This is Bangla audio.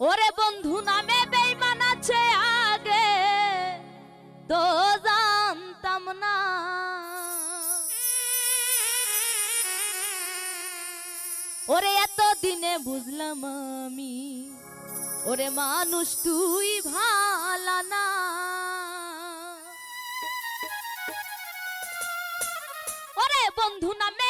ওরে বন্ধু নামে বেইমান আছে আগে, তো জানতাম না। ওরে এত দিনে বুঝলাম আমি, ওরে মানুষ তুই ভালা না। ওরে বন্ধু নামে